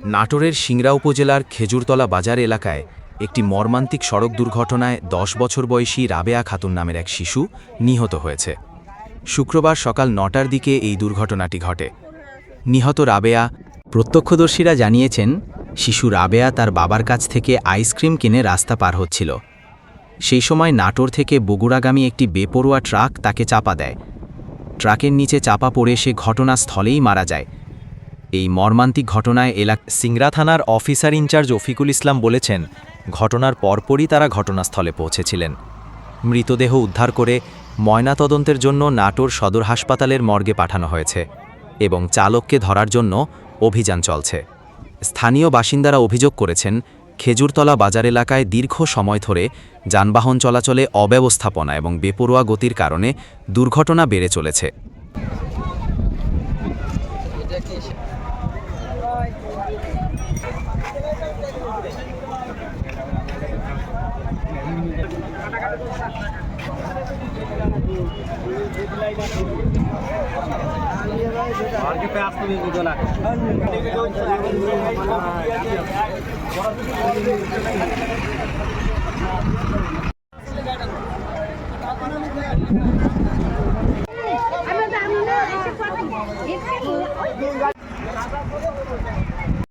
নাটোরের সিংড়া উপজেলার খেজুরতলা বাজার এলাকায় একটি মর্মান্তিক সড়ক দুর্ঘটনায় দশ বছর বয়সী রাবেয়া খাতুন নামের এক শিশু নিহত হয়েছে। শুক্রবার সকাল নটার দিকে এই দুর্ঘটনাটি ঘটে। নিহত রাবেয়া প্রত্যক্ষদর্শীরা জানিয়েছেন, শিশু রাবেয়া তার বাবার কাছ থেকে আইসক্রিম কিনে রাস্তা পার হচ্ছিল। সেই সময় নাটোর থেকে বগুড়াগামী একটি বেপরোয়া ট্রাক তাকে চাপা দেয়। ট্রাকের নিচে চাপা পড়ে সে ঘটনাস্থলেই মারা যায়। এই মর্মান্তিক ঘটনায় এলাকা সিংড়া থানার অফিসার ইনচার্জ রফিকুল ইসলাম বলেছেন, ঘটনার পরপরই তারা ঘটনাস্থলে পৌঁছেছিলেন। মৃতদেহ উদ্ধার করে ময়নাতদন্তের জন্য নাটোর সদর হাসপাতালের মর্গে পাঠানো হয়েছে এবং চালককে ধরার জন্য অভিযান চলছে। স্থানীয় বাসিন্দারা অভিযোগ করেছেন, খেজুরতলা বাজার এলাকায় দীর্ঘ সময় ধরে যানবাহন চলাচলে অব্যবস্থাপনা এবং বেপরোয়া গতির কারণে দুর্ঘটনা বেড়ে চলেছে। और के पास तो भी बुझो ना